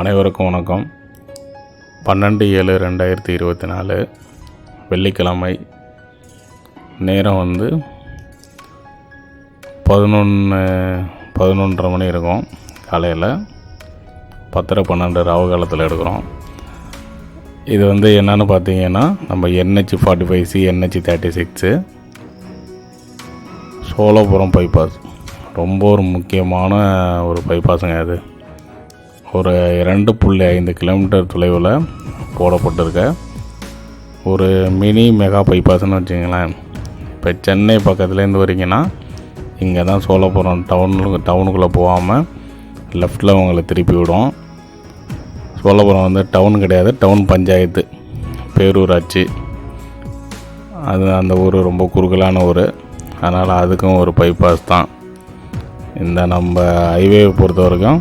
அனைவருக்கும் வணக்கம். பன்னெண்டு ஏழு ரெண்டாயிரத்தி இருபத்தி நாலு வெள்ளிக்கிழமை. நேரம் வந்து பதினொன்று பதினொன்றரை மணி இருக்கும் காலையில். பத்தரை பன்னெண்டு ராவு காலத்தில் எடுக்கிறோம். இது வந்து என்னன்னு பார்த்தீங்கன்னா நம்ம NH forty five C NH thirty six Cholapuram bypass ரொம்ப ஒரு முக்கியமான ஒரு பைபாஸுங்க அது. ஒரு இரண்டு புள்ளி ஐந்து கிலோமீட்டர் தொலைவில் போடப்பட்டிருக்க. ஒரு மினி மெகா பைபாஸ்னு வச்சுங்களேன் இப்போ சென்னை பக்கத்துலேருந்து வரீங்கன்னா இங்கே தான் சோழபுரம் டவுனுக்கு டவுனுக்குள்ளே போகாமல் லெஃப்டில் உங்களை திருப்பி விடும். சோழபுரம் வந்து டவுன் கிடையாது டவுன் பஞ்சாயத்து பேரூராட்சி. அது அந்த ஊர் ரொம்ப குறுகலான ஊர். அதனால் அதுக்கும் ஒரு பைபாஸ் தான். இந்த நம்ம ஹைவேவை பொறுத்த வரைக்கும்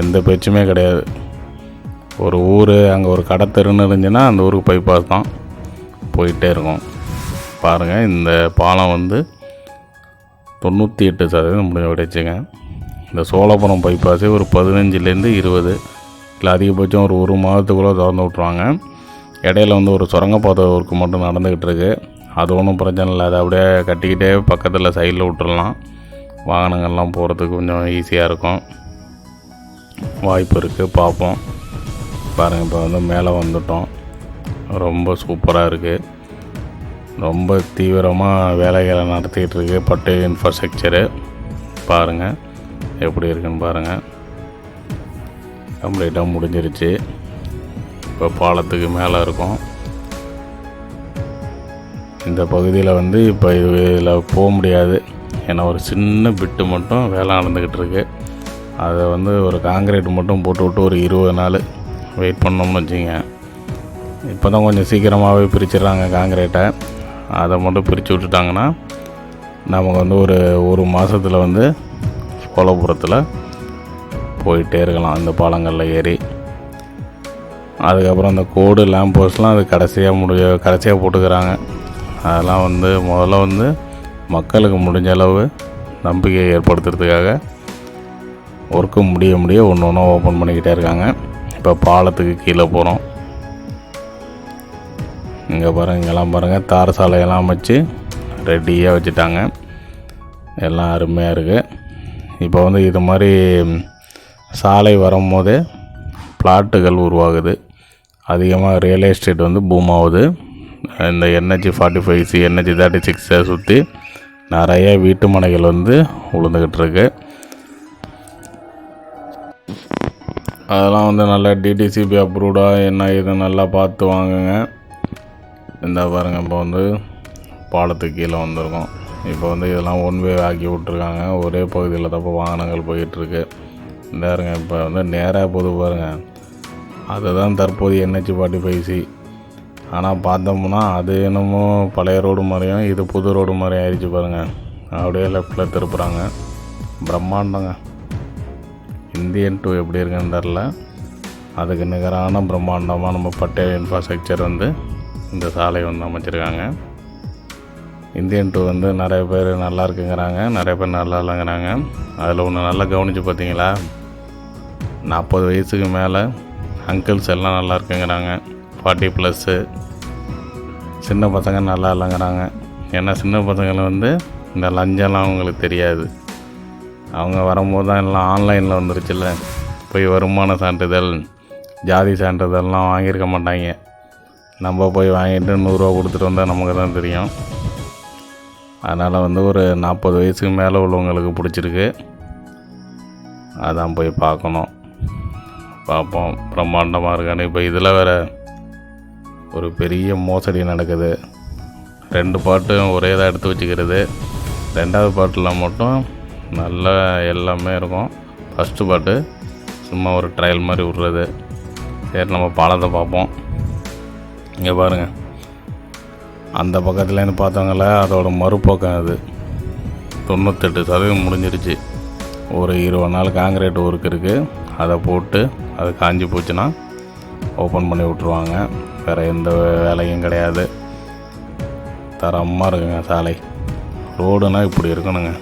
எந்த பேச்சுமே கிடையாது. ஒரு ஊர் அங்கே ஒரு கடை தெருன்னு இருந்துச்சுன்னா அந்த ஊருக்கு பைபாஸ் தான் போயிட்டே இருக்கும். பாருங்கள் இந்த பாலம் வந்து தொண்ணூற்றி எட்டு சதவீதம் முடிஞ்ச விடைச்சுங்க இந்த சோழபுரம் பைபாஸே ஒரு பதினஞ்சுலேருந்து இருபது. இல்லை அதிகபட்சம் ஒரு ஒரு மாதத்துக்குள்ளே திறந்து விட்ருவாங்க இடையில வந்து ஒரு சுரங்கப்பாதை ஒர்க்கு மட்டும் நடந்துக்கிட்டு இருக்கு. அது ஒன்றும் பிரச்சனை இல்லை. அதை அப்படியே கட்டிக்கிட்டே பக்கத்தில் சைடில் விட்டுடலாம் வாகனங்கள்லாம் போகிறதுக்கு கொஞ்சம் ஈஸியாக இருக்கும். வாய்ப்பு இருக்குது பார்ப்போம். பாருங்கள் இப்போ வந்து மேலே வந்துட்டோம். ரொம்ப சூப்பராக இருக்குது ரொம்ப தீவிரமாக வேலைகளை நடத்திக்கிட்டு இருக்கு பட்டு இன்ஃப்ராஸ்ட்ரக்சரு பாருங்கள் எப்படி இருக்குன்னு பாருங்கள் கம்ப்ளீட்டாக முடிஞ்சிருச்சு. இப்போ பாலத்துக்கு மேலே இருக்கும். இந்த பகுதியில் வந்து இப்போ இதில் போக முடியாது. ஏன்னா ஒரு சின்ன பிட்டு மட்டும் வேலை நடந்துக்கிட்டு இருக்குது அதை வந்து ஒரு காங்கிரீட் மட்டும் போட்டு விட்டு ஒரு இருபது நாள் வெயிட் பண்ணோம்னு வச்சுங்க இப்போ தான் கொஞ்சம் சீக்கிரமாகவே பிரிச்சிடுறாங்க காங்கிரீட்டை அதை மட்டும் பிரித்து விட்டுட்டாங்கன்னா நமக்கு வந்து ஒரு ஒரு மாதத்தில் வந்து சோழபுரத்தில் போயிட்டே இருக்கலாம் அந்த பாலங்களில் ஏறி. அதுக்கப்புறம் அந்த கோடு லேம்ப் போஸ்ட்லாம் அது கடைசியாக முடிய கடைசியாக போட்டுக்கிறாங்க. அதெல்லாம் வந்து முதல்ல வந்து மக்களுக்கு முடிஞ்ச அளவு நம்பிக்கையை ஏற்படுத்துறதுக்காக ஒர்க்கு முடிய முடிய ஒன்று ஒன்று ஓப்பன் பண்ணிக்கிட்டே இருக்காங்க. இப்போ பாலத்துக்கு கீழே போகிறோம் இங்கே பாருங்கள் இங்கெல்லாம் பாருங்கள் தார் சாலையெல்லாம் வச்சு ரெடியாக வச்சுட்டாங்க. எல்லாம் அருமையாக இருக்குது இப்போ வந்து இது மாதிரி சாலை வரும்போதே பிளாட்டுகள் உருவாகுது. அதிகமாக ரியல் எஸ்டேட் வந்து பூம் ஆகுது. இந்த NH forty five C NH thirty சிக்ஸை சுற்றி நிறைய வீட்டு மனைகள் வந்து உளுந்துக்கிட்டு இருக்குது அதெல்லாம் வந்து நல்லா டிடிசிபி அப்ரூவ்டாக என்ன இது நல்லா பார்த்து வாங்குங்க. இந்த பாருங்கள் இப்போ வந்து பாலத்துக்கு கீழே வந்திருக்கோம். இப்போ வந்து இதெல்லாம் ஒன் வே ஆக்கி விட்ருக்காங்க ஒரே பகுதியில் தான் இப்போ வாகனங்கள் போயிட்டுருக்கு. இந்த பாருங்க இப்போ வந்து நேராக போது பாருங்கள் அதுதான் தற்போது என்ஹெச் ஃபார்ட்டி ஃபைவ் சி ஆனால் பார்த்தோம்னா அது என்னமோ பழைய ரோடு மாதிரியும் இது புது ரோடு மாதிரி ஆயிடுச்சு பாருங்கள் அப்படியே லெஃப்டில் திருப்புறாங்க. பிரம்மாண்டங்க. இந்தியன் டூ எப்படி இருக்குன்னு தெரில. அதுக்கு நிகரான பிரம்மாண்டமாக நம்ம பட்டேல் இன்ஃப்ராஸ்ட்ரக்சர் வந்து இந்த சாலை வந்து அமைச்சிருக்காங்க. இந்தியன் டூ வந்து நிறைய பேர் நல்லா இருக்குங்கிறாங்க நிறைய பேர் நல்லா இல்லைங்கிறாங்க. அதில் ஒன்று நல்லா கவனித்து பார்த்தீங்களா நாற்பது வயசுக்கு மேலே அங்கிள்ஸ் எல்லாம் நல்லா இருக்குங்கிறாங்க. ஃபார்ட்டி ப்ளஸ்ஸு சின்ன பசங்க நல்லா இல்லைங்கிறாங்க. ஏன்னா சின்ன பசங்களை வந்து இந்த லஞ்சம்லாம் அவங்களுக்கு தெரியாது. அவங்க வரும்போது தான் எல்லாம் ஆன்லைனில் வந்துருச்சுல்ல. போய் வருமான சான்றிதழ் ஜாதி சான்றிதழ்லாம் வாங்கியிருக்க மாட்டாங்க. நம்ம போய் வாங்கிட்டு நூறுரூவா கொடுத்துட்டு வந்தால் நமக்கு தான் தெரியும். அதனால் வந்து ஒரு நாற்பது வயசுக்கு மேலே உள்ளவங்களுக்கு பிடிச்சிருக்கு. அதான் போய் பார்க்கணும். பார்ப்போம். பிரம்மாண்டமாக இருக்கான்னு இப்போ இதில் வேறு ஒரு பெரிய மோசடி நடக்குது. ரெண்டு பாட்டும் ஒரே இதாக எடுத்து வச்சுக்கிறது. ரெண்டாவது பாட்டில் மட்டும் நல்லா எல்லாமே இருக்கும். ஃபஸ்ட்டு பாட்டு சும்மா ஒரு ட்ரையல் மாதிரி விட்றது. சரி நம்ம பாலத்தை பார்ப்போம். இங்கே பாருங்கள் அந்த பக்கத்துலேருந்து பார்த்தாங்கள அதோட மறுபக்கம் அது. தொண்ணூத்தெட்டு சதவீதம் முடிஞ்சிருச்சு. ஒரு இருபது நாள் காங்கிரீட் ஒர்க் இருக்குது அதை போட்டு அது காஞ்சி போச்சுன்னா ஓப்பன் பண்ணி விட்ருவாங்க வேறு எந்த வேலையும் கிடையாது. தரமாக இருக்குங்க சாலை. ரோடுனால் இப்படி இருக்கணுங்க.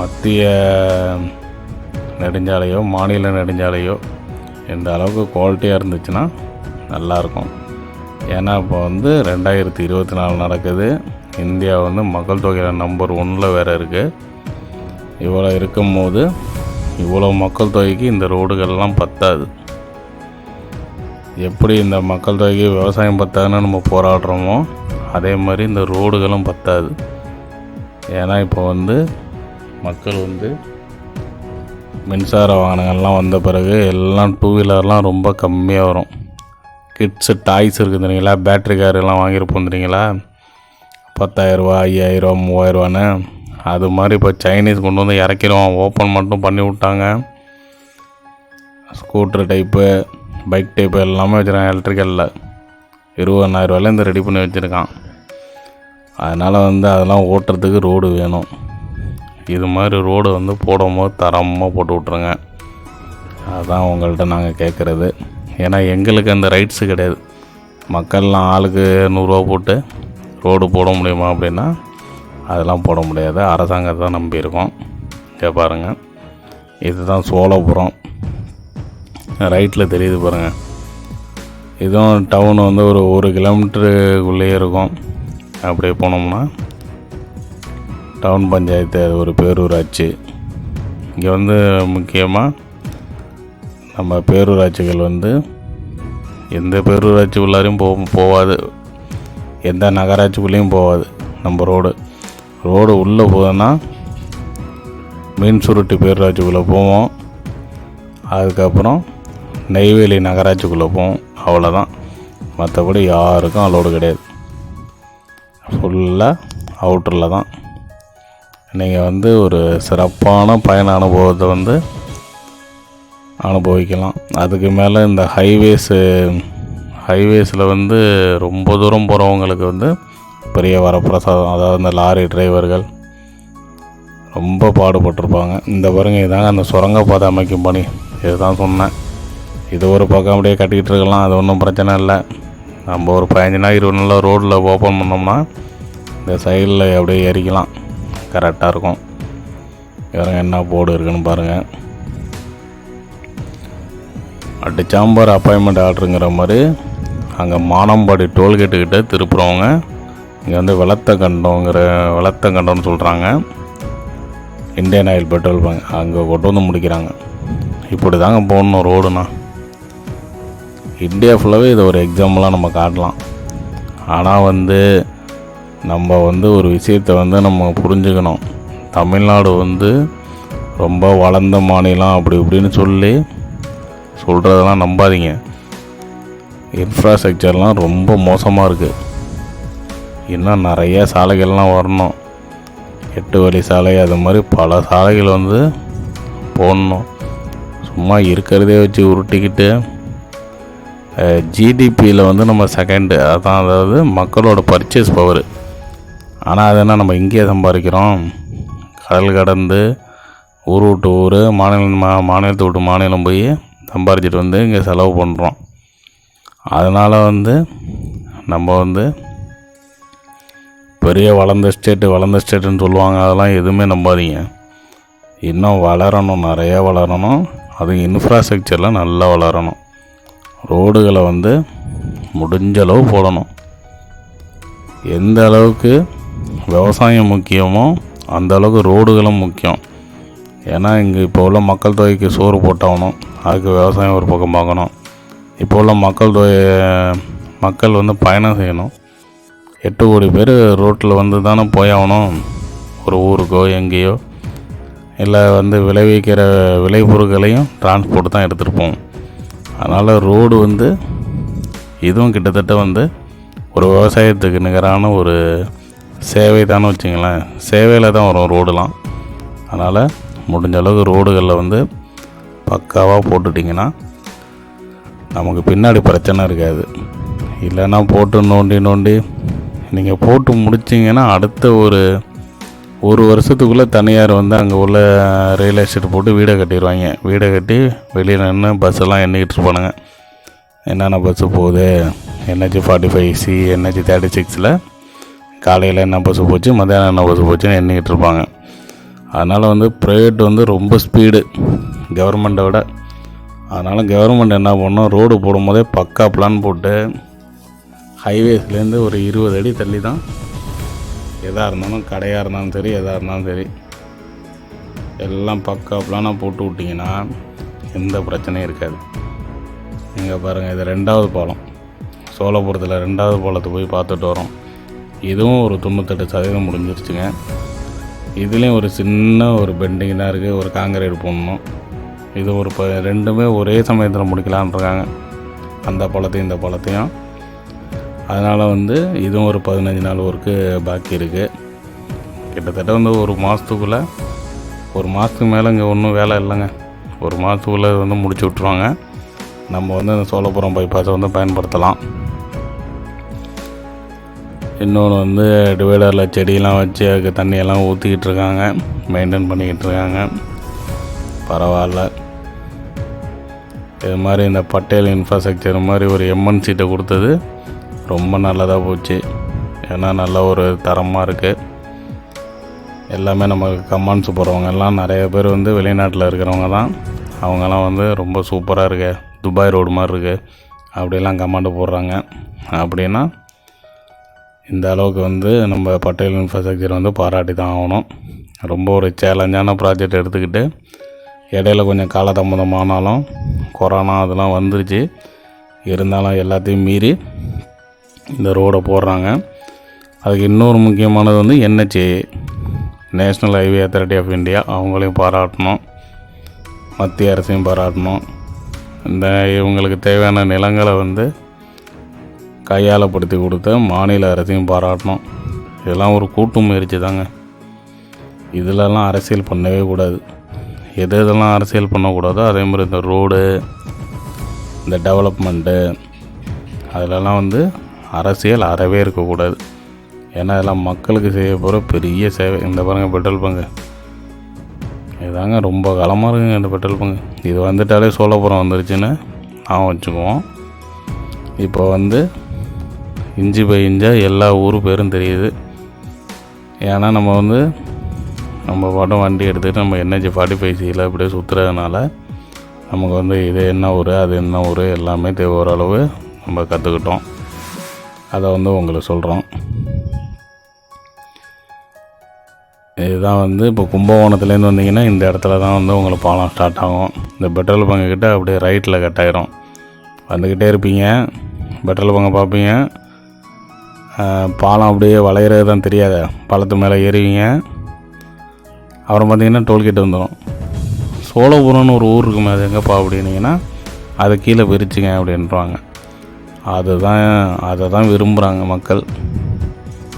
மத்திய நெடுஞ்சாலையோ மாநில நெடுஞ்சாலையோ எந்த அளவுக்கு குவாலிட்டியாக இருந்துச்சுன்னா நல்லாயிருக்கும். ஏன்னா இப்போ வந்து ரெண்டாயிரத்தி இருபத்தி நாலு நடக்குது. இந்தியா வந்து மக்கள் தொகையில் நம்பர் ஒன்றில் வேறு இருக்குது இவ்வளோ இருக்கும்போது இவ்வளோ மக்கள் தொகைக்கு இந்த ரோடுகள்லாம் பத்தாது. எப்படி இந்த மக்கள் தொகைக்கு விவசாயம் பத்தாதுன்னு நம்ம போராடுறோமோ அதே மாதிரி இந்த ரோடுகளும் பத்தாது. ஏன்னா இப்போ வந்து மக்கள் வந்து மின்சார வாகனங்கள்லாம் வந்த பிறகு எல்லாம் டூ வீலர்லாம் ரொம்ப கம்மியாக வரும். கிட்ஸு டாய்ஸ் இருக்குது தெரியுங்களா? பேட்ரி கார் எல்லாம் வாங்கியிருப்போம் தெரியுங்களா? பத்தாயிரரூபா ஐயாயிரரூவா மூவாயிரரூவான்னு. அது மாதிரி இப்போ சைனீஸ் கொண்டு வந்து இறக்கிடுவோம் ஓப்பன் மட்டும் பண்ணி விட்டாங்க. ஸ்கூட்ரு டைப்பு பைக் டைப்பு எல்லாமே வச்சுருக்கான் எலக்ட்ரிக்கலில் இருபதாயிரரூவாலேருந்து ரெடி பண்ணி வச்சுருக்கான். அதனால் வந்து அதெல்லாம் ஓட்டுறதுக்கு ரோடு வேணும். இது மாதிரி ரோடு வந்து போடும்போது தரமாக போட்டு விட்ருங்க அதுதான் உங்கள்கிட்ட நாங்கள் கேட்குறது ஏன்னா எங்களுக்கு அந்த ரைட்ஸு கிடையாது. மக்கள்லாம் ஆளுக்கு நூறுரூவா போட்டு ரோடு போட முடியுமா அப்படின்னா அதெல்லாம் போட முடியாது. அரசாங்கத்தை தான் நம்பியிருக்கோம் இங்கே பாருங்கள் இதுதான் சோழபுரம். ரைட்டில் தெரியுது பாருங்கள் இதுவும் டவுன் வந்து ஒரு ஒரு கிலோமீட்டருக்குள்ளேயே இருக்கும். அப்படியே போனோம்னா டவுன் பஞ்சாயத்து அது ஒரு பேரூராட்சி. இங்கே வந்து முக்கியமாக நம்ம பேரூராட்சிகள் வந்து எந்த பேரூராட்சிக்குள்ளாரையும் போ போகாது எந்த நகராட்சிக்குள்ளேயும் போகாது நம்ம ரோடு. ரோடு உள்ளே போகுதுன்னா மீன் சுருட்டி பேரூராட்சிக்குள்ளே போவோம். அதுக்கப்புறம் நெய்வேலி நகராட்சிக்குள்ளே போவோம். அவ்வளோதான் மற்றபடி யாருக்கும் அலோடு கிடையாது. ஃபுல்லாக அவுட்டரில் தான். நீங்கள் வந்து ஒரு சிறப்பான பயண அனுபவத்தை வந்து அனுபவிக்கலாம். அதுக்கு மேலே இந்த ஹைவேஸு ஹைவேஸில் வந்து ரொம்ப தூரம் போகிறவங்களுக்கு வந்து பெரிய வரப்பிரசாதம். அதாவது இந்த லாரி டிரைவர்கள் ரொம்ப பாடுபட்டிருப்பாங்க. இந்த பாருங்க இதாங்க அந்த சுரங்கப்பாதை அமைக்கும் பணி. இதுதான் சொன்னேன். இது ஒரு பக்கம் அப்படியே கட்டிக்கிட்டு இருக்கலாம். அது ஒன்றும் பிரச்சனை இல்லை. நம்ம ஒரு பதினஞ்சு நாள் இருபது நாளில் ரோட்டில் ஓப்பன் பண்ணோம்னா இந்த சைடில் அப்படியே எரிக்கலாம் கரெக்டாக இருக்கும். வேறு என்ன போர்டு இருக்குன்னு பாருங்கள் அடிச்சாம்பார் அப்பாயின்மெண்ட் ஆர்டருங்கிற மாதிரி அங்கே மானம்பாடி டோல்கேட்டுக்கிட்ட திருப்புறவங்க இங்கே வந்து வெளத்த கண்டோங்கிற வெளத்த கண்டோன்னு சொல்கிறாங்க இந்தியன் ஆயில் பெட்ரோல் பங்க் அங்கே கொண்டு வந்து முடிக்கிறாங்க. இப்படி தாங்க போகணும் ரோடுனா இந்தியா ஃபுல்லாகவே இதை ஒரு எக்ஸாம்பிளாக நம்ம காட்டலாம். ஆனால் வந்து நம்ம வந்து ஒரு விஷயத்தை வந்து நம்ம புரிஞ்சுக்கணும். தமிழ்நாடு வந்து ரொம்ப வளர்ந்த மாநிலம் அப்படி இப்படின்னு சொல்லி சொல்கிறதெல்லாம் நம்பாதீங்க. இன்ஃப்ராஸ்ட்ரக்சர்லாம் ரொம்ப மோசமாக இருக்குது இன்னும் நிறைய சாலைகள்லாம் வரணும். எட்டு வழி சாலை அது மாதிரி பல சாலைகள் வந்து போடணும். சும்மா இருக்கிறதே வச்சு உருட்டிக்கிட்டு ஜிடிபியில் வந்து நம்ம செகண்டு அதான் அதாவது மக்களோட பர்ச்சேஸ் பவர் ஆனால் அது என்ன நம்ம இங்கேயே சம்பாதிக்கிறோம். கடல் கடந்து ஊர் விட்டு ஊர் மாநிலம் மா மாநிலத்தை விட்டு மாநிலம் போய் சம்பாரிச்சிட்டு வந்து இங்கே செலவு பண்ணுறோம் அதனால் வந்து நம்ம வந்து பெரிய வளர்ந்த ஸ்டேட்டு வளர்ந்த ஸ்டேட்டுன்னு சொல்லுவாங்க அதெல்லாம் எதுவுமே நம்பாதீங்க. இன்னும் வளரணும் நிறையா வளரணும். அது இன்ஃப்ராஸ்ட்ரக்சரில் நல்லா வளரணும். ரோடுகளை வந்து முடிஞ்ச அளவு போடணும். எந்த அளவுக்கு விவசாயம் முக்கியமோ அந்த அளவுக்கு ரோடுகளும் முக்கியம். ஏன்னா இங்கே இப்போ உள்ள மக்கள் தொகைக்கு சோறு போட்டாகணும் அதுக்கு விவசாயம் ஒரு பக்கம் பார்க்கணும். இப்போ உள்ள மக்கள் தொகை மக்கள் வந்து பயணம் செய்யணும். எட்டு கோடி பேர் ரோட்டில் வந்து தானே போயாகணும் ஒரு ஊருக்கோ எங்கேயோ. இல்லை வந்து விளைவிக்கிற விளைபொருட்களையும் டிரான்ஸ்போர்ட் தான் எடுத்துருப்போம் அதனால் ரோடு வந்து இதுவும் கிட்டத்தட்ட வந்து ஒரு விவசாயத்துக்கு நிகரான ஒரு சேவை தானே வச்சுங்களேன் சேவையில் தான் வரும் ரோடுலாம். அதனால் முடிஞ்ச அளவுக்கு ரோடுகளில் வந்து பக்காவாக போட்டுட்டிங்கன்னா நமக்கு பின்னாடி பிரச்சனை இருக்காது. இல்லைன்னா போட்டு நோண்டி நோண்டி நீங்கள் போட்டு முடிச்சிங்கன்னா அடுத்த ஒரு ஒரு வருஷத்துக்குள்ளே தனியார் வந்து அங்கே உள்ள ரியல் எஸ்டேட் போட்டு வீடை கட்டிடுவாங்க வீடை கட்டி வெளியில் நின்று பஸ்ஸெல்லாம் எண்ணிக்கிட்டு இருப்பானுங்க. என்னென்ன பஸ்ஸு போகுது? NH forty five C NH thirty சிக்ஸில் காலையில் என்ன பஸ்ஸு போச்சு மத்தியானம் என்ன பஸ்ஸு போச்சுன்னு எண்ணிக்கிட்டு இருப்பாங்க. அதனால் வந்து ப்ரைவேட் வந்து ரொம்ப ஸ்பீடு கவர்மெண்ட்டை விட அதனால் கவர்மெண்ட் என்ன பண்ணோம் ரோடு போடும்போதே பக்கா பிளான் போட்டு ஹைவேஸ்லேருந்து ஒரு இருபது அடி தள்ளி தான் எதாக இருந்தாலும் கடையாக இருந்தாலும் சரி எதாக இருந்தாலும் சரி எல்லாம் பக்கா பிளானாக போட்டு விட்டிங்கன்னா எந்த பிரச்சனையும் இருக்காது. நீங்கள் பாருங்கள் இது ரெண்டாவது பாலம். சோழபுரத்தில் ரெண்டாவது பாலத்தை போய் பார்த்துட்டு வரோம். இதுவும் ஒரு தொண்ணூத்தெட்டு சதவீதம் முடிஞ்சிருச்சுங்க. இதுலேயும் ஒரு சின்ன ஒரு பெண்டிங் தான் இருக்குது ஒரு காங்கிரீட் போடணும் இது ஒரு ப ரெண்டுமே ஒரே சமயத்தில் முடிக்கலான்ருக்காங்க அந்த பழத்தையும் இந்த பழத்தையும். அதனால் வந்து இதுவும் ஒரு பதினஞ்சு நாள் ஒர்க்கு பாக்கி இருக்குது கிட்டத்தட்ட வந்து ஒரு மாதத்துக்குள்ளே ஒரு மாதத்துக்கு மேலே இங்கே ஒன்றும் வேலை இல்லைங்க. ஒரு மாதத்துக்குள்ளே வந்து முடிச்சு விட்ருவாங்க நம்ம வந்து அந்த சோழபுரம் பைபாஸை வந்து பயன்படுத்தலாம். இன்னொன்று வந்து டிவைடரில் செடியெல்லாம் வச்சு அதுக்கு தண்ணியெல்லாம் ஊற்றிக்கிட்டு இருக்காங்க மெயின்டைன் பண்ணிக்கிட்டு இருக்காங்க பரவாயில்ல. இது மாதிரி இந்த பட்டேல் இன்ஃப்ராஸ்ட்ரக்சர் மாதிரி ஒரு எம்என் சீட்டை கொடுத்தது ரொம்ப நல்லதாக போச்சு. ஏன்னா நல்ல ஒரு தரமாக இருக்குது எல்லாமே நமக்கு கமான்ஸ் போகிறவங்க எல்லாம் நிறைய பேர் வந்து வெளிநாட்டில் இருக்கிறவங்க தான். அவங்கெல்லாம் வந்து ரொம்ப சூப்பராக இருக்கு. துபாய் ரோடு மாதிரி இருக்குது அப்படிலாம் கமாண்டு போடுறாங்க. அப்படின்னா இந்த அளவுக்கு வந்து நம்ம பட்டேல் இன்ஃப்ராஸ்ட்ரக்சர் வந்து பாராட்டி தான் ஆகணும். ரொம்ப ஒரு சேலஞ்சான ப்ராஜெக்ட் எடுத்துக்கிட்டு இடையில கொஞ்சம் காலதாமதமானாலும் கொரோனா அதெல்லாம் வந்துருச்சு. இருந்தாலும் எல்லாத்தையும் மீறி இந்த ரோடை போடுறாங்க. அதுக்கு இன்னொரு முக்கியமானது வந்து NHA national highway authority of India அவங்களையும் பாராட்டணும். மத்திய அரசையும் பாராட்டணும். இந்த இவங்களுக்கு தேவையான நிலங்களை வந்து கையாளப்படுத்தி கொடுத்த மாநில அரசையும் பாராட்டணும். இதெல்லாம் ஒரு கூட்டு முயற்சி தாங்க. இதிலெல்லாம் அரசியல் பண்ணவே கூடாது. எது எதெல்லாம் அரசியல் பண்ணக்கூடாதோ அதே மாதிரி இந்த ரோடு இந்த டெவலப்மெண்ட்டு அதிலெல்லாம் வந்து அரசியல் அறவே இருக்கக்கூடாது. ஏன்னா இதெல்லாம் மக்களுக்கு செய்ய போகிற பெரிய சேவை. இந்த பாருங்கள் பெட்ரோல் பங்கு. இதாங்க ரொம்ப காலமாக இருக்குங்க இந்த பெட்ரோல் பங்கு. இது வந்துட்டாலே சோழபுரம் வந்துருச்சுன்னு நான் வச்சுக்குவோம். இப்போ வந்து இஞ்சி பை இஞ்சாக எல்லா ஊர் பேரும் தெரியுது. ஏன்னா நம்ம வந்து நம்ம படம் வண்டி எடுத்துகிட்டு நம்ம என்ஹெச் ஃபார்ட்டி ஃபைவ் சியில் அப்படியே சுற்றுறதுனால நமக்கு வந்து இது என்ன ஊர் அது என்ன ஊர் எல்லாமே தேவை ஓரளவு நம்ம கற்றுக்கிட்டோம் அதை வந்து உங்களுக்கு சொல்கிறோம் இதுதான் வந்து இப்போ கும்பகோணத்துலேருந்து வந்தீங்கன்னா இந்த இடத்துல தான் வந்து உங்களுக்கு பாலம் ஸ்டார்ட் ஆகும். இந்த பெட்ரோல் பங்கு கிட்டே அப்படியே ரைட்டில் கட் ஆயிரும். வந்துக்கிட்டே இருப்பீங்க. பெட்ரோல் பங்கை பார்ப்பீங்க. பாலம் அப்படியே வளையிறது தான் தெரியாத. பாலத்து மேலே ஏறுவீங்க. அப்புறம் பார்த்தீங்கன்னா டோல்கேட் வந்துடும் சோழபுரம்னு ஒரு ஊர் இருக்குமே அது எங்கேப்பா அப்படின்னீங்கன்னா அதை கீழே பிரிச்சுங்க அப்படின்றாங்க. அதுதான் அதை தான் விரும்புகிறாங்க மக்கள்.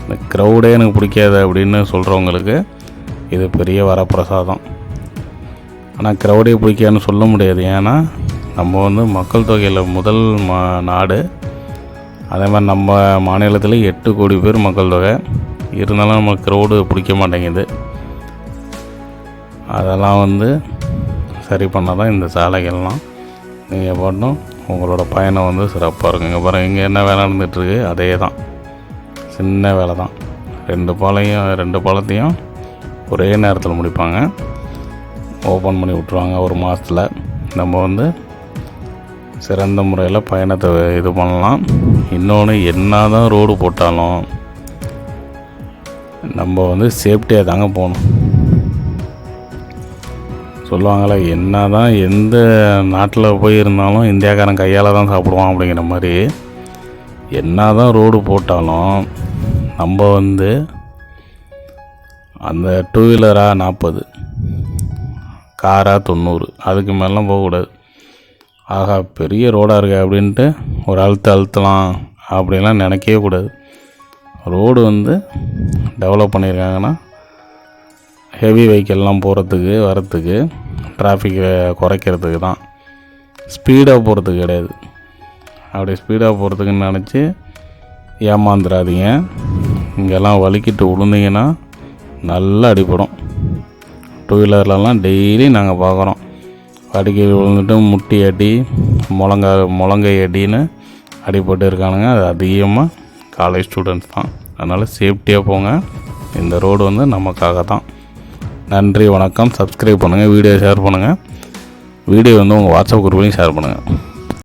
இந்த க்ரௌடே எனக்கு பிடிக்காது அப்படின்னு சொல்கிறவங்களுக்கு இது பெரிய வரப்பிரசாதம். ஆனால் க்ரௌடே பிடிக்காதுன்னு சொல்ல முடியாது. ஏன்னா நம்ம வந்து மக்கள் தொகையில் முதல் மா நாடு அதே மாதிரி நம்ம மாநிலத்தில் எட்டு கோடி பேர் மக்கள் தொகை. இருந்தாலும் நமக்கு க்ரௌடு பிடிக்க மாட்டேங்குது. அதெல்லாம் வந்து சரி பண்ணால் தான் இந்த சாலைகள்லாம். நீங்கள் பாட்டும் உங்களோட பயணம் வந்து சிறப்பாக இருக்கும். இங்கே பாருங்கள் இங்கே என்ன வேலை நடந்துகிட்ருக்கு அதே தான் சின்ன வேலை தான் ரெண்டு பாலையும் ரெண்டு பாலத்தையும் ஒரே நேரத்தில் முடிப்பாங்க. ஓப்பன் பண்ணி விட்ருவாங்க ஒரு மாதத்தில் நம்ம வந்து சிறந்த முறையில் பயணத்தை இது பண்ணலாம். இன்னொன்று என்ன தான் ரோடு போட்டாலும் நம்ம வந்து சேஃப்டியாக தாங்க போகணும். சொல்லுவாங்களே என்ன தான் எந்த நாட்டில் போய் இருந்தாலும் இந்தியாக்காரன் கையால் தான் சாப்பிடுவான் அப்படிங்கிற மாதிரி என்ன தான் ரோடு போட்டாலும் நம்ம வந்து அந்த டூ வீலராக நாற்பது காராக தொண்ணூறு அதுக்கு மேலாம் போகக்கூடாது. ஆகா பெரிய ரோடாக இருக்கு அப்படின்ட்டு ஒரு அழுத்த அழுத்தலாம் அப்படிலாம் நினைக்கவே கூடாது. ரோடு வந்து டெவலப் பண்ணியிருக்காங்கன்னா ஹெவி வெஹிக்கிள்லாம் போகிறதுக்கு வரத்துக்கு டிராஃபிக்கை குறைக்கிறதுக்கு தான். ஸ்பீடாக போகிறதுக்கு கிடையாது. அப்படி ஸ்பீடாக போகிறதுக்குன்னு நினச்சி ஏமாந்துடாதீங்க இங்கெல்லாம் வலிக்கிட்டு விழுந்தீங்கன்னா நல்லா அடிப்படும் டூ வீலர்லலாம் டெய்லி நாங்கள் பார்க்குறோம் படுக்கையில் விழுந்துட்டு முட்டி அடி முழங்கா முழங்கை அடின்னு அடிபட்டு இருக்கானுங்க. அது அதிகமாக காலேஜ் ஸ்டூடெண்ட்ஸ் தான். அதனால் சேஃப்டியாக போங்க. இந்த ரோடு வந்து நமக்காக தான். நன்றி வணக்கம். சப்ஸ்கிரைப் பண்ணுங்கள் வீடியோ ஷேர் பண்ணுங்கள் வீடியோ வந்து உங்கள் வாட்ஸ்அப் குரூப்லேயும் ஷேர் பண்ணுங்கள்